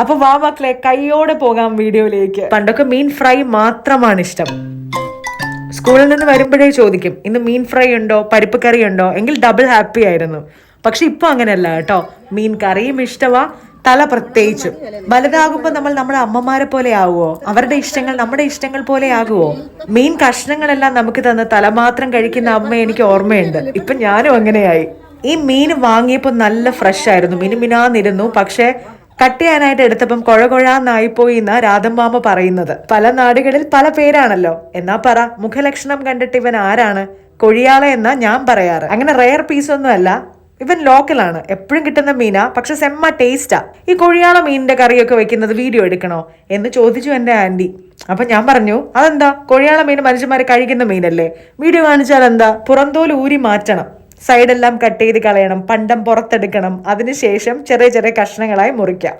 അപ്പൊ വാ മക്കളെ കൈയോടെ പോകാം വീഡിയോയിലേക്ക്. പണ്ടൊക്കെ മീൻ ഫ്രൈ മാത്രമാണ് ഇഷ്ടം. സ്കൂളിൽ നിന്ന് വരുമ്പോഴേ ചോദിക്കും ഇന്ന് മീൻ ഫ്രൈ ഉണ്ടോ? പരിപ്പ് കറി ഉണ്ടോ? എങ്കിൽ ഡബിൾ ഹാപ്പി ആയിരുന്നു. പക്ഷെ ഇപ്പൊ അങ്ങനെയല്ല കേട്ടോ. മീൻ കറിയും ഇഷ്ടമാ തല പ്രത്യേകിച്ചും. വലുതാകുമ്പോൾ നമ്മൾ നമ്മുടെ അമ്മമാരെ പോലെ ആവുമോ അവരുടെ ഇഷ്ടങ്ങൾ നമ്മുടെ ഇഷ്ടങ്ങൾ പോലെ ആകുമോ മീൻ കഷ്ണങ്ങളെല്ലാം നമുക്ക് തന്ന് തല മാത്രം കഴിക്കുന്ന അമ്മ എനിക്ക് ഓർമ്മയുണ്ട്. ഇപ്പൊ ഞാനും അങ്ങനെയായി. ഈ മീൻ വാങ്ങിയപ്പോൾ നല്ല ഫ്രഷ് ആയിരുന്നു. മിനുമിനാന്നിരുന്നു. പക്ഷേ കട്ട് ചെയ്യാനായിട്ട് എടുത്തപ്പം കുഴാന്നായിപ്പോയി എന്നാ രാധമ്മാമ പറയുന്നത്. പല നാടുകളിൽ പല പേരാണല്ലോ. എന്നാ പറ മുഖലക്ഷണം കണ്ടിട്ട് ഇവൻ ആരാണ്? കൊഴിയാളെ എന്നാ ഞാൻ പറയാറ്. അങ്ങനെ റെയർ പീസ് ഒന്നും അല്ല ഇവൻ ലോക്കലാണ് എപ്പോഴും കിട്ടുന്ന മീനാ പക്ഷെ സെമ്മ ടേസ്റ്റാ ഈ കൊഴിയാള മീനിന്റെ കറിയൊക്കെ വെക്കുന്നത് വീഡിയോ എടുക്കണോ? എന്ന് ചോദിച്ചു എന്റെ ആന്റി അപ്പൊ ഞാൻ പറഞ്ഞു അതെന്താ? കൊഴിയാള മീൻ മനുഷ്യന്മാരെ കഴിക്കുന്ന മീനല്ലേ? വീഡിയോ കാണിച്ചാൽ എന്താ? പുറന്തോൽ ഊരി മാറ്റണം. സൈഡെല്ലാം കട്ട് ചെയ്ത് കളയണം പണ്ടം പുറത്തെടുക്കണം. അതിനുശേഷം ചെറിയ ചെറിയ കഷ്ണങ്ങളായി മുറിക്കാം.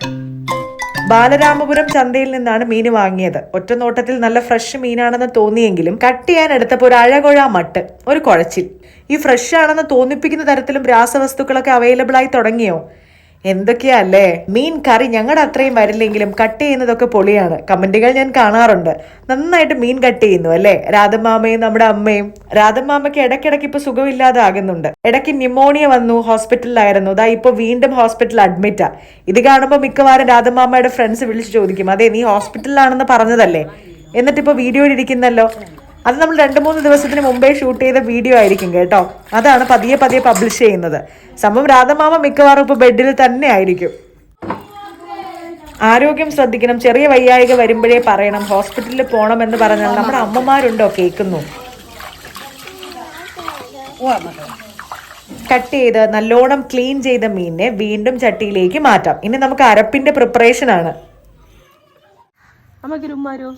ബാലരാമപുരം ചന്തയിൽ നിന്നാണ് മീൻ വാങ്ങിയത്. ഒറ്റ നോട്ടത്തിൽ നല്ല ഫ്രഷ് മീനാണെന്ന് തോന്നിയെങ്കിലും കട്ട് ചെയ്യാൻ എടുത്തപ്പോൾ ഒരു അഴകൊഴ മട്ട് ഒരു കുഴച്ചിൽ. ഈ ഫ്രഷ് ആണെന്ന് തോന്നിപ്പിക്കുന്ന തരത്തിലും രാസവസ്തുക്കളൊക്കെ അവൈലബിൾ ആയി തുടങ്ങിയോ? എന്തൊക്കെയാ അല്ലേ മീൻ കറി ഞങ്ങളുടെ അത്രയും വരില്ലെങ്കിലും കട്ട് ചെയ്യുന്നതൊക്കെ പൊളിയാണ്. കമന്റുകൾ ഞാൻ കാണാറുണ്ട്. നന്നായിട്ട് മീൻ കട്ട് ചെയ്യുന്നു അല്ലേ? രാധമാമയും നമ്മുടെ അമ്മയും. രാധമാമയ്ക്ക് ഇടയ്ക്കിടയ്ക്ക് ഇപ്പൊ സുഖമില്ലാതെ ആകുന്നുണ്ട്. ഇടയ്ക്ക് ന്യൂമോണിയ വന്നു ഹോസ്പിറ്റലിലായിരുന്നു. അതാ ഇപ്പൊ വീണ്ടും ഹോസ്പിറ്റലിൽ അഡ്മിറ്റാ. ഇത് കാണുമ്പോൾ മിക്കവാറും രാധമാമയുടെ ഫ്രണ്ട്സ് വിളിച്ചു ചോദിക്കും അതെ നീ ഹോസ്പിറ്റലിലാണെന്ന് പറഞ്ഞതല്ലേ? എന്നിട്ടിപ്പോ ഇരിക്കുന്നല്ലോ അത് നമ്മൾ രണ്ട് മൂന്ന് ദിവസത്തിന് മുമ്പേ ഷൂട്ട് ചെയ്ത വീഡിയോ ആയിരിക്കും കേട്ടോ. അതാണ് പതിയെ പതിയെ പബ്ലിഷ് ചെയ്യുന്നത്. സംഭവം രാധമാമ മിക്കവാറും ഇപ്പോൾ ബെഡിൽ തന്നെ ആയിരിക്കും. ആരോഗ്യം ശ്രദ്ധിക്കണം. ചെറിയ വയ്യായിക വരുമ്പോഴേ പറയണം. ഹോസ്പിറ്റലിൽ പോകണം എന്ന് പറഞ്ഞാൽ നമ്മുടെ അമ്മമാരുണ്ടോ കേൾക്കുന്നു? കട്ട് ചെയ്ത് നല്ലോണം ക്ലീൻ ചെയ്ത മീനിനെ വീണ്ടും ചട്ടിയിലേക്ക് മാറ്റാം. ഇനി നമുക്ക് അരപ്പിന്റെ പ്രിപ്പറേഷൻ ആണ്. ഉമ്മാരോ?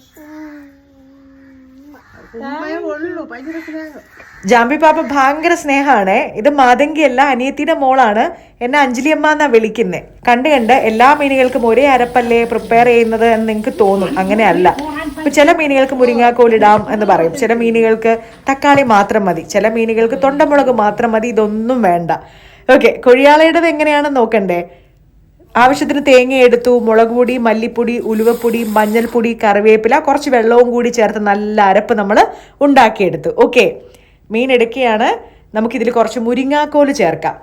ജാമ്പി പാപ്പ ഭയങ്കര സ്നേഹമാണ് ഇത് മാതങ്കിയല്ല അനിയത്തിയുടെ മോളാണ്. എന്നെ അഞ്ജലി അമ്മ എന്നാ വിളിക്കുന്നത് കണ്ട് കണ്ട് എല്ലാ മീനുകൾക്കും ഒരേ അരപ്പല്ലേ പ്രിപ്പയർ ചെയ്യുന്നത് എന്ന് നിങ്ങൾക്ക് തോന്നും. അങ്ങനെയല്ല. ഇപ്പൊ ചില മീനുകൾക്ക് മുരിങ്ങാക്കോലിടാം എന്ന് പറയും. ചില മീനുകൾക്ക് തക്കാളി മാത്രം മതി. ചില മീനുകൾക്ക് തൊണ്ടമുളക് മാത്രം മതി. ഇതൊന്നും വേണ്ട. ഓക്കെ കൊഴിയാളയുടേത് എങ്ങനെയാണെന്ന് നോക്കണ്ടേ? ആവശ്യത്തിന് തേങ്ങ എടുത്തു മുളക് പൊടി മല്ലിപ്പൊടി ഉലുവപ്പൊടി മഞ്ഞൾപ്പൊടി കറിവേപ്പില കുറച്ച് വെള്ളവും കൂടി ചേർത്ത് നല്ല അരപ്പ് നമ്മൾ ഉണ്ടാക്കിയെടുത്തു. ഓക്കെ മീൻ എടുക്കുകയാണ്. നമുക്കിതിൽ കുറച്ച് മുരിങ്ങാക്കോൽ ചേർക്കാം.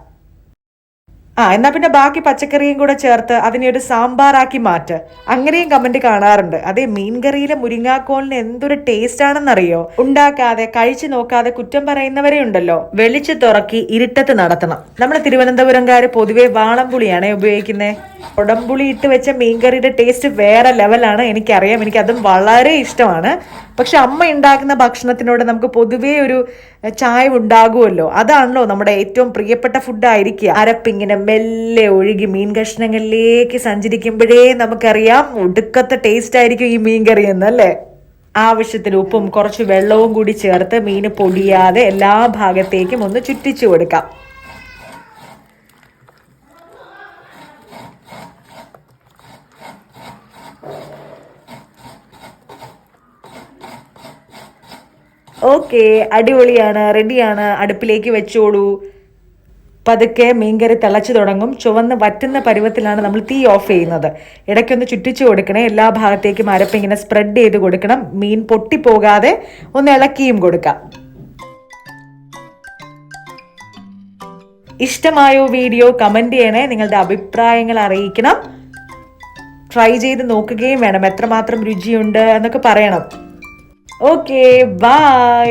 ആ എന്നാ പിന്നെ ബാക്കി പച്ചക്കറിയും കൂടെ ചേർത്ത് അതിനെ ഒരു സാമ്പാറാക്കി മാറ്റ്. അങ്ങനെയും കമന്റ് കാണാറുണ്ട്. അതെ മീൻകറിയിലെ മുരിങ്ങാക്കോളിന് എന്തൊരു ടേസ്റ്റ് ആണെന്നറിയോ ഉണ്ടാക്കാതെ കഴിച്ചു നോക്കാതെ കുറ്റം പറയുന്നവരെ ഉണ്ടല്ലോ. വെളിച്ചു തുറക്കി ഇരുട്ടത്ത് നടത്തണം. നമ്മൾ തിരുവനന്തപുരംകാര് പൊതുവെ വാളംപുളിയാണ് ഉപയോഗിക്കുന്നത് ഉടംപുളി ഇട്ട് വെച്ച മീൻകറിയുടെ ടേസ്റ്റ് വേറെ ലെവലാണ് എനിക്കറിയാം. എനിക്ക് അതും വളരെ ഇഷ്ടമാണ്. പക്ഷെ അമ്മ ഉണ്ടാക്കുന്ന ഭക്ഷണത്തിനോട് നമുക്ക് പൊതുവേ ഒരു ചായ ഉണ്ടാകുമല്ലോ അതാണല്ലോ നമ്മുടെ ഏറ്റവും പ്രിയപ്പെട്ട ഫുഡായിരിക്കുക അരപ്പിങ്ങനെ മെല്ലെ ഒഴുകി മീൻ കഷ്ണങ്ങളിലേക്ക് സഞ്ചരിക്കുമ്പോഴേ നമുക്കറിയാം ഒടുക്കത്തെ ടേസ്റ്റ് ആയിരിക്കും ഈ മീൻകറി എന്നല്ലേ? ആവശ്യത്തിന് ഉപ്പും കുറച്ച് വെള്ളവും കൂടി ചേർത്ത് മീൻ പൊടിയാതെ എല്ലാ ഭാഗത്തേക്കും ഒന്ന് ചുറ്റിച്ചു കൊടുക്കാം. ഓക്കെ അടിപൊളിയാണ് റെഡിയാണ് അടുപ്പിലേക്ക് വെച്ചോളൂ. പതുക്കെ മീൻകറി തിളച്ചു തുടങ്ങും. ചുവന്ന് വറ്റുന്ന പരുവത്തിലാണ് നമ്മൾ തീ ഓഫ് ചെയ്യുന്നത്. ഇടയ്ക്കൊന്ന് ചുറ്റിച്ചു കൊടുക്കണേ. എല്ലാ ഭാഗത്തേക്കും അരപ്പ് ഇങ്ങനെ സ്പ്രെഡ് ചെയ്ത് കൊടുക്കണം. മീൻ പൊട്ടിപ്പോകാതെ ഒന്ന് ഇളക്കിയും കൊടുക്കാം. ഇഷ്ടമായോ വീഡിയോ? കമന്റ് ചെയ്യണേ. നിങ്ങളുടെ അഭിപ്രായങ്ങൾ അറിയിക്കണം. ട്രൈ ചെയ്ത് നോക്കുകയും വേണം. എത്രമാത്രം രുചിയുണ്ട് എന്നൊക്കെ പറയണം. Okay bye